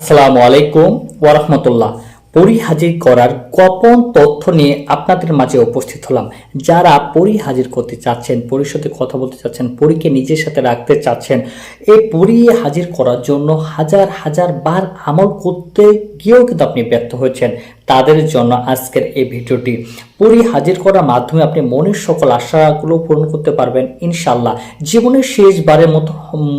আসসালামু আলাইকুম ওরহমতুল্লাহ পরি হাজির করার গোপন তথ্য নিয়ে আপনাদের মাঝে উপস্থিত হলাম। যারা পরি হাজির করতে চাচ্ছেন সাথে কথা বলতে চাচ্ছেন, পরীকে নিজের সাথে রাখতে চাচ্ছেন, এই পরি হাজির করার জন্য হাজার হাজার বার আমল করতে গিয়েও কিন্তু আপনি ব্যর্থ হয়েছেন। তাদের জন্য আজকের এই ভিডিওটি। পরি হাজির করার মাধ্যমে আপনি মনের সকল আশাগুলো পূরণ করতে পারবেন ইনশাল্লাহ জীবনের শেষবারের মতো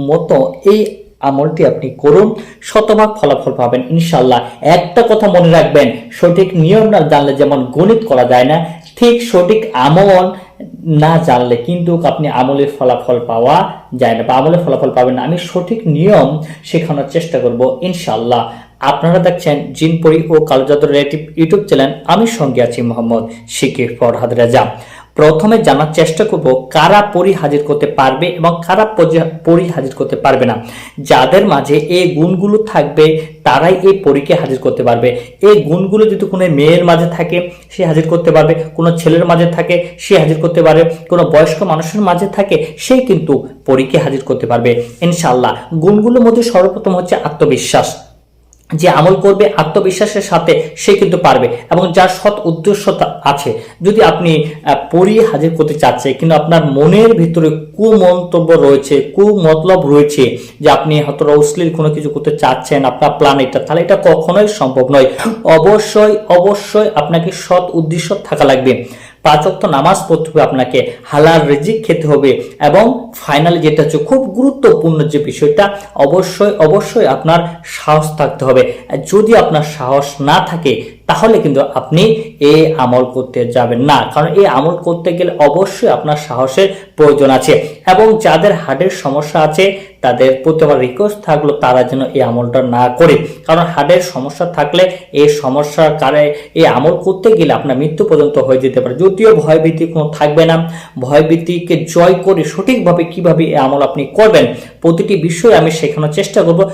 মতো এই আমলটি আপনি করুন। শতভাগ ফলাফল পাবেন ইনশাল্লাহ একটা কথা মনে রাখবেন, সঠিক নিয়ম না জানলে যেমন গণিত করা যায় না, ঠিক সঠিক আমল না জানলে কিন্তু আপনি আমলের ফলাফল পাওয়া যায় না। বা আমলের ফলাফল পাবেন না। আমি সঠিক নিয়ম শেখানোর চেষ্টা করব ইনশাল্লাহ আপনারা দেখছেন জিনপরি ও রিলেটিভ ইউটিউব চ্যানেল। আমি সঙ্গে আছি মোহাম্মদ শিকির ফরহাদ রাজা। প্রথমে জানার চেষ্টা করব কারা পরি হাজির করতে পারবে এবং কারা পরি হাজির করতে পারবে না। যাদের মাঝে এই গুণগুলো থাকবে, তারাই এই পরীকে হাজির করতে পারবে। এই গুণগুলো যদি কোনো মেয়ের মাঝে থাকে, সে হাজির করতে পারবে। কোনো ছেলের মাঝে থাকে, সে হাজির করতে পারবে। কোনো বয়স্ক মানুষের মাঝে থাকে, সে কিন্তু পরীকে হাজির করতে পারবে। ইনশাল্লাহ গুণগুলোর মধ্যে সর্বপ্রথম হচ্ছে আত্মবিশ্বাস। যে আমল করবে আত্মবিশ্বাসের সাথে সে কিন্তু পারবে এবং যার সৎ উদ্দেশ্যতা আছে। যদি আপনি পড়িয়ে হাজির করতে চাচ্ছে কিন্তু আপনার মনের ভিতরে কুমন্তব্য রয়েছে, কুমতলব রয়েছে যে আপনি হয়তো অশ্লীল কোনো কিছু করতে চাচ্ছেন, আপনার প্ল্যান এটা, তাহলে এটা কখনোই সম্ভব নয়। অবশ্যই অবশ্যই আপনাকে সৎ উদ্দেশ্য থাকা লাগবে। পাঁচ ওয়াক্ত নামাজ পড়তে হবে, আপনাকে হালাল রিজিক খেতে হবে এবং ফাইনালি যেটা হচ্ছে খুব গুরুত্বপূর্ণ যে বিষয়টা, অবশ্যই অবশ্যই আপনার সাহস থাকতে হবে। যদি আপনার সাহস না থাকে, তাহলে কিন্তু আপনি এ আমল করতে যাবেন না। কারণ এই আমল করতে গেলে অবশ্যই আপনার সাহসের প্রয়োজন আছে। এবং যাদের হার্টের সমস্যা আছে, তাদের প্রতি আমার রিকোয়েস্ট থাকল তারা যেন এই আমলটা না করে। কারণ হার্টের সমস্যা থাকলে এই সমস্যার কারণে এই আমল করতে গেলে আপনার মৃত্যু পর্যন্ত হয়ে যেতে পারে। যদিও ভয়ভীতি কোনো থাকবে না, ভয়ভীতিকে জয় করে সঠিকভাবে কীভাবে এই আমল আপনি করবেন, প্রতিটি বিষয়ে আমি শেখানোর চেষ্টা করব।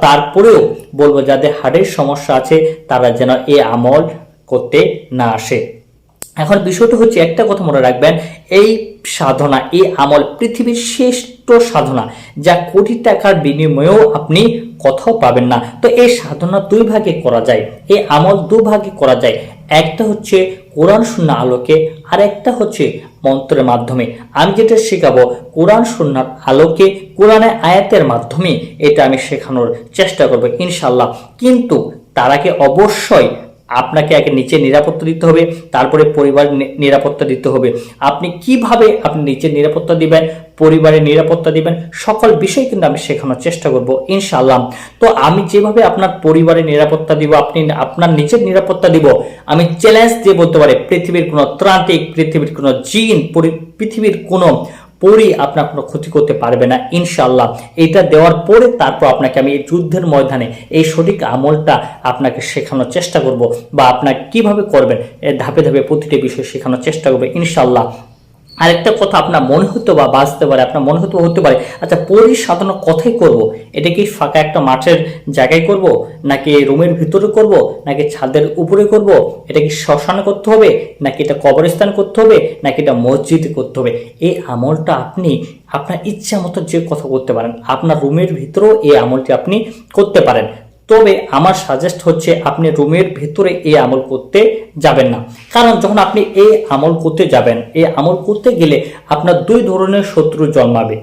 তারপরেও বলব, যাদের হার্টের সমস্যা আছে, তারা যেন এই আমল করতে না আসে। এখন বিষয়টা হচ্ছে একটা কথা মনে রাখবেন, এই সাধনা, এই আমল পৃথিবীর শ্রেষ্ঠ সাধনা, যা কোটি টাকার বিনিময়েও আপনি কোথাও পাবেন না। তো এই সাধনা দুই ভাগে করা যায়, এই আমল দু ভাগে করা যায়। একটা হচ্ছে কোরআন শূন্য আলোকে, আর একটা হচ্ছে মন্ত্রের মাধ্যমে। আমি যেটা শেখাবো, কোরআন শূন্যার আলোকে কোরআনের আয়াতের মাধ্যমে এটা আমি শেখানোর চেষ্টা করব ইনশাল্লাহ কিন্তু তার আগে অবশ্যই আপনাকে আগে নিচে নিরাপত্তা দিতে হবে, তারপরে পরিবার নিরাপত্তা দিতে হবে। আপনি কীভাবে আপনি নিচে নিরাপত্তা দিবেন, পরিবারের নিরাপত্তা দিবেন, সকল বিষয় কিন্তু আমি শেখানোর চেষ্টা করব, ইনশাআল্লাহ। তো আমি যেভাবে আপনার পরিবারের নিরাপত্তা দিব, আপনি আপনার নিজের নিরাপত্তা দিব, আমি চ্যালেঞ্জ দিয়ে বলতে পারি পৃথিবীর কোনো ত্রান্তিক, পৃথিবীর কোনো জিন পৃথিবীর কোনো পরই আপনার কোনো ক্ষতি করতে পারবে না ইনশাল্লাহ এটা দেওয়ার পরে তারপর আপনাকে আমি এই যুদ্ধের ময়দানে এই সঠিক আমলটা আপনাকে শেখানোর চেষ্টা করব বা আপনার কীভাবে করবেন ধাপে ধাপে প্রতিটি বিষয় শেখানোর চেষ্টা করবে ইনশাল্লাহ আরেকটা কথা আপনার মনে হতো বা বাঁচতে পারে, আপনার মনে হতো হতে পারে। আচ্ছা পরি সাধনা কথাই করব? এটা কি ফাঁকা একটা মাঠের জায়গায় করব? নাকি রুমের ভিতরে করব? নাকি ছাদের উপরে করব? এটা কি শ্মশানে করতে হবে? নাকি এটা কবরস্থান করতে হবে? নাকি এটা মসজিদ করতে হবে? এই আমলটা আপনি আপনার ইচ্ছা মতো যে কথা করতে পারেন, আপনার রুমের ভিতরেও এই আমলটি আপনি করতে পারেন। তবে আমার সাজেস্ট হচ্ছে আপনি রুমের ভেতরে এই আমল করতে যাবেন না। কারণ যখন আপনি এই আমল করতে যাবেন এই আমল করতে গেলে আপনার দুই ধরনের শত্রু জন্মাবে।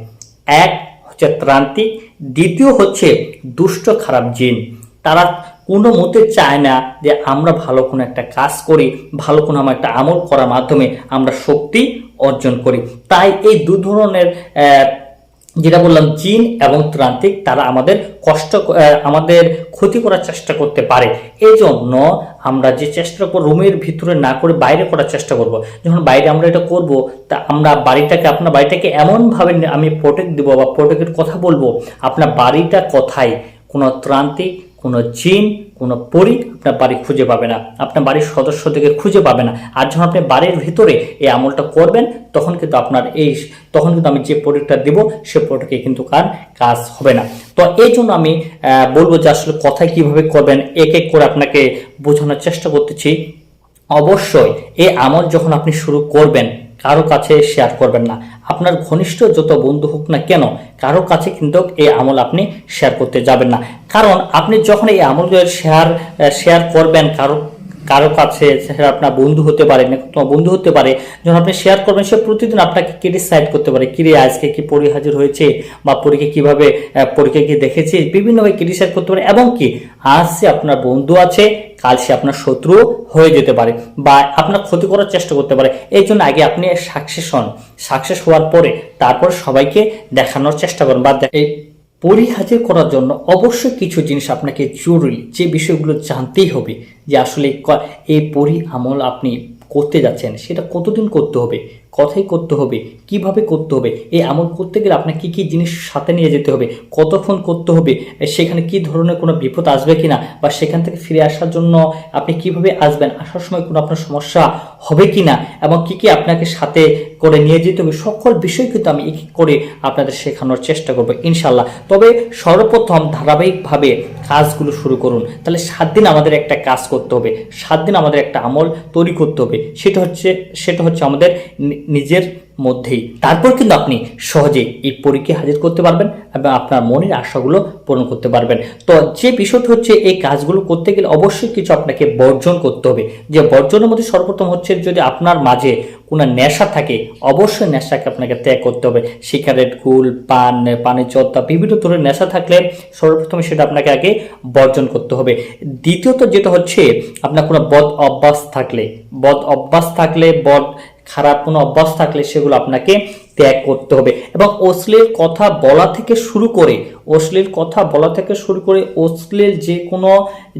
এক হচ্ছে ত্রান্তিক দ্বিতীয় হচ্ছে দুষ্ট খারাপ জিন। তারা কোনো মতে চায় না যে আমরা ভালো কোনো একটা কাজ করি, ভালো কোনো আমার একটা আমল করার মাধ্যমে আমরা শক্তি অর্জন করি। তাই এই দু ধরনের যেটা বললাম, জিন এবং ত্রান্তিক, তারা আমাদের কষ্ট আমাদের ক্ষতি করার চেষ্টা করতে পারে। এই জন্য আমরা যে চেষ্টা করব রুমের ভিতরে না করে বাইরে করার চেষ্টা করব। যখন বাইরে আমরা এটা করব, তা আমরা বাড়িটাকে, আপনার বাড়িটাকে এমনভাবে আমি প্রোটেক্ট দেবো বা প্রোটেক্টের কথা বলব, আপনার বাড়িটা কোথায়? কোনো ত্রান্তিক, কোনো জিন কোনো পরি আপনার বাড়ি খুঁজে পাবে না, আপনার বাড়ির সদস্যদেরকে খুঁজে পাবে না। আর যখন আপনি বাড়ির ভিতরে এই আমলটা করবেন, তখন কিন্তু আপনার এই তখন কিন্তু আমি যে প্রোডাক্টটা দেবো, সে প্রোডাক্টে কিন্তু কার কাজ হবে না। তো এই জন্য আমি বলব যে আসলে কথায় কীভাবে করবেন, এক এক করে আপনাকে বোঝানোর চেষ্টা করতেছি। অবশ্যই এই আমল যখন আপনি শুরু করবেন, কারও কাছে শেয়ার করবেন না। আপনার ঘনিষ্ঠ যত বন্ধু হোক না কেন, কারও কাছে কিন্তু এই আমল আপনি শেয়ার করতে যাবেন না। কারণ আপনি যখন এই আমলগুলো শেয়ার শেয়ার করবেন, কারও কারও কাছে সেটা আপনার বন্ধু হতে পারে না তোমার বন্ধু হতে পারে, যখন আপনি শেয়ার করবেন, সে প্রতিদিন আপনাকে ক্রিটিসাইড করতে পারে, কিরে আজকে কি পরী হাজির হয়েছে, বা পরীকে কীভাবে পরীকে কি দেখেছে, বিভিন্নভাবে ক্রিটিসাইড করতে পারে, এবং কি আজ সে আপনার বন্ধু আছে, কাল সে আপনার শত্রু হয়ে যেতে পারে, বা আপনার ক্ষতি করার চেষ্টা করতে পারে, এই জন্য আগে আপনি সাকসেস হন। সাকসেস হওয়ার পরে তারপর সবাইকে দেখানোর চেষ্টা করুন, বা এই পরি হাজির করার জন্য অবশ্যই কিছু জিনিস আপনাকে জরুরি, যে বিষয়গুলো জানতেই হবে। যে আসলে এই পরি আমল আপনি করতে যাচ্ছেন সেটা কতদিন করতে হবে? কথাই করতে হবে, কীভাবে করতে হবে, এই আমল করতে গেলে আপনার কী কী জিনিস সাথে নিয়ে যেতে হবে, কতক্ষণ করতে হবে সেখানে কি ধরনের কোনো বিপদ আসবে কিনা, বা সেখান থেকে ফিরে আসার জন্য আপনি কীভাবে আসবেন, আসার সময় কোনো আপনার সমস্যা হবে কিনা, এবং কি কি আপনাকে সাথে করে নিয়ে যেতে হবে, সকল বিষয় কিন্তু আমি এক করে আপনাদের শেখানোর চেষ্টা করব ইনশাল্লাহ তবে সর্বপ্রথম ধারাবাহিকভাবে কাজগুলো শুরু করুন, তাহলে সাত দিন আমাদের একটা কাজ করতে হবে, সাত দিন আমাদের একটা আমল তৈরি করতে হবে, সেটা হচ্ছে সেটা হচ্ছে আমাদের নি- নিজের মধ্যেই। তারপর কিন্তু আপনি সহজে এই পরীক্ষায় হাজির করতে পারবেন এবং আপনার মনের আশাগুলো পূরণ করতে পারবেন। তো যে বিষয়টি হচ্ছে এই কাজগুলো করতে গেলে অবশ্যই কিছু আপনাকে বর্জন করতে হবে। যে বর্জনের মধ্যে সর্বপ্রথম হচ্ছে যদি আপনার মাঝে কোনো নেশা থাকে, অবশ্যই নেশাকে আপনাকে ত্যাগ করতে হবে। সিগারেট, গুল, পান, পানের জর্দা, বিভিন্ন ধরনের নেশা থাকলে সর্বপ্রথম সেটা আপনাকে আগে বর্জন করতে হবে। দ্বিতীয়ত যেটা হচ্ছে, আপনার কোনো বদ অভ্যাস থাকলে, বদ অভ্যাস থাকলে বদ খারাপ কোনো অভ্যাস থাকলে সেগুলো আপনাকে ত্যাগ করতে হবে। এবং অশ্লীল কথা বলা থেকে শুরু করে, অশ্লীল কথা বলা থেকে শুরু করে অশ্লীল যে কোনো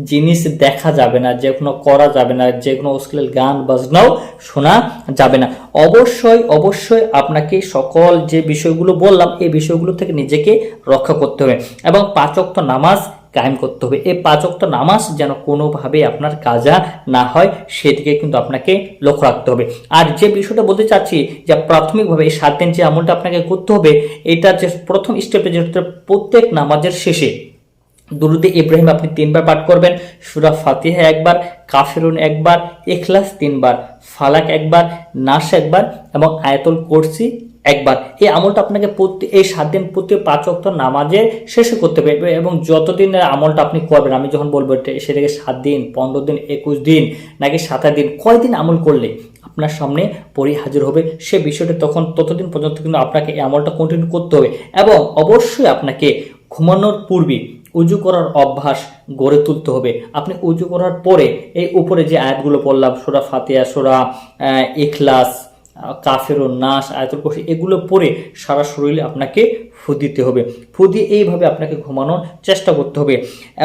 জিনিস দেখা যাবে না, যে কোনো করা যাবে না, যে কোনো অশ্লীল গান, বাজনাও শোনা যাবে না। অবশ্যই অবশ্যই আপনাকে সকল যে বিষয়গুলো বললাম, এই বিষয়গুলো থেকে নিজেকে রক্ষা করতে হবে। এবং পাঁচক্ত নামাজ কায়েম করতে হবে। এই পাঁচক্ত নামাজ যেন কোনোভাবে আপনার কাজা না হয়, সেদিকে কিন্তু আপনাকে লক্ষ্য রাখতে হবে। আর যে বিষয়টা বলতে চাচ্ছি যে প্রাথমিকভাবে এই সাত দিন যে আমলটা আপনাকে করতে হবে, এটা যে প্রথম স্টেপে যেটা প্রত্যেক নামাজের শেষে দুরুদে ইব্রাহিম আপনি তিনবার পাঠ করবেন, সুরা ফাতিহা একবার, কাফেরুন একবার এখলাস তিনবার, ফালাক একবার, নাস একবার এবং আয়াতুল কুরসি একবার। এই আমলটা আপনাকে প্রতি এই সাত দিন প্রতি পাঁচ অক্ট নামাজে শেষে করতে পারবে এবং যতদিন আমলটা আপনি করবেন, আমি যখন বলব সেটাকে সাত দিন, পনেরো দিন, একুশ দিন, নাকি সাতাশ দিন, কয়দিন আমল করলে আপনার সামনে পরি হাজির হবে, সে বিষয়টা তখন ততদিন পর্যন্ত কিন্তু আপনাকে এই আমলটা কন্টিনিউ করতে হবে এবং অবশ্যই আপনাকে ঘুমানোর পূর্বে উজু করার অভ্যাস গড়ে তুলতে হবে। আপনি উজু করার পরে এই উপরে যে আয়াতগুলো পড়লাম, সোরা ফাতিয়া সোরা ইখলাস কাফের নাশ, আয়াতুল কুরসি, এগুলো পরে সারা শরীরে আপনাকে ফু দিতে হবে। ফু দিয়ে এইভাবে আপনাকে ঘুমানোর চেষ্টা করতে হবে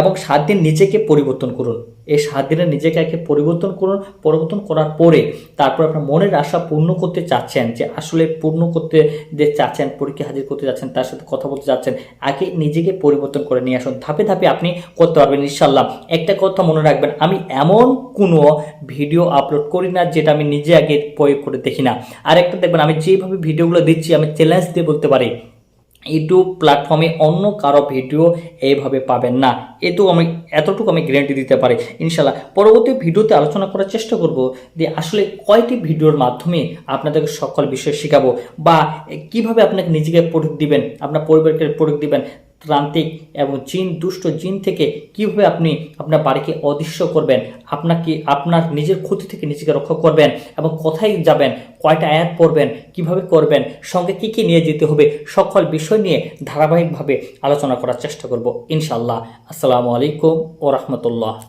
এবং সাত দিন নিজেকে পরিবর্তন করুন। এই সাত দিনে নিজেকে একে পরিবর্তন করুন। পরিবর্তন করার পরে তারপর আপনার মনের আশা পূর্ণ করতে চাচ্ছেন যে আসলে পূর্ণ করতে যে চাচ্ছেন পরীক্ষা হাজির করতে যাচ্ছেন তার সাথে কথা বলতে যাচ্ছেন আগে নিজেকে পরিবর্তন করে নিয়ে আসুন। ধাপে ধাপে আপনি করতে পারবেন ইনশাল্লাহ একটা কথা মনে রাখবেন, আমি এমন কোনো ভিডিও আপলোড করি না যেটা আমি নিজে আগে প্রয়োগ করে দেখি না। আর একটা দেখবেন, আমি যেভাবে ভিডিওগুলো দিচ্ছি, আমি চ্যালেঞ্জ দিয়ে বলতে পারি, ইউটিউব প্ল্যাটফর্মে অন্য কারও ভিডিও এইভাবে পাবেন না। এটু আমি, এতটুকু আমি গ্যারান্টি দিতে পারি। ইনশাল্লাহ পরবর্তী ভিডিওতে আলোচনা করার চেষ্টা করব যে আসলে কয়টি ভিডিওর মাধ্যমে আপনাদেরকে সকল বিষয় শেখাবো বা কীভাবে আপনাকে নিজেকে প্রোডাক্ট দিবেন, আপনার পরিবারকে প্রোডাক্ট দিবেন ত্রান্তিক এবং জিন, দুষ্ট জিন থেকে কীভাবে আপনি আপনার বাড়িকে অদৃশ্য করবেন, আপনাকে, আপনার নিজের ক্ষতি থেকে নিজেকে রক্ষা করবেন এবং কোথায় যাবেন, কয়টা আয়াত পড়বেন, কীভাবে করবেন, সঙ্গে কি কি নিয়ে যেতে হবে, সকল বিষয় নিয়ে ধারাবাহিকভাবে আলোচনা করার চেষ্টা করব ইনশাল্লাহ আসসালামু আলাইকুম ও রহমতুল্লাহ।